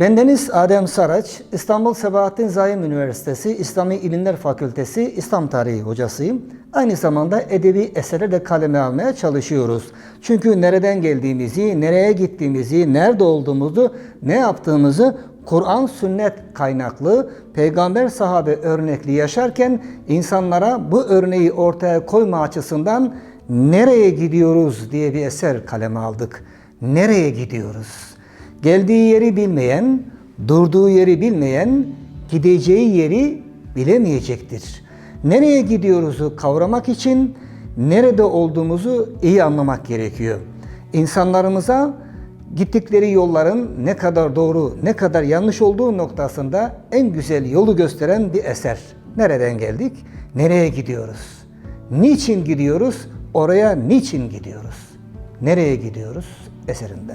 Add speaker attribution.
Speaker 1: Bendeniz Adem Saraç, İstanbul Sebahattin Zaim Üniversitesi İslami İlimler Fakültesi İslam Tarihi hocasıyım. Aynı zamanda edebi eserler de kaleme almaya çalışıyoruz. Çünkü nereden geldiğimizi, nereye gittiğimizi, nerede olduğumuzu, ne yaptığımızı Kur'an sünnet kaynaklı, peygamber sahabe örnekli yaşarken insanlara bu örneği ortaya koyma açısından nereye gidiyoruz diye bir eser kaleme aldık. Nereye gidiyoruz? Geldiği yeri bilmeyen, durduğu yeri bilmeyen, gideceği yeri bilemeyecektir. Nereye gidiyoruzu kavramak için nerede olduğumuzu iyi anlamak gerekiyor. İnsanlarımıza gittikleri yolların ne kadar doğru, ne kadar yanlış olduğu noktasında en güzel yolu gösteren bir eser. Nereden geldik? Nereye gidiyoruz? Niçin gidiyoruz? Oraya niçin gidiyoruz? Nereye gidiyoruz? Eserinde.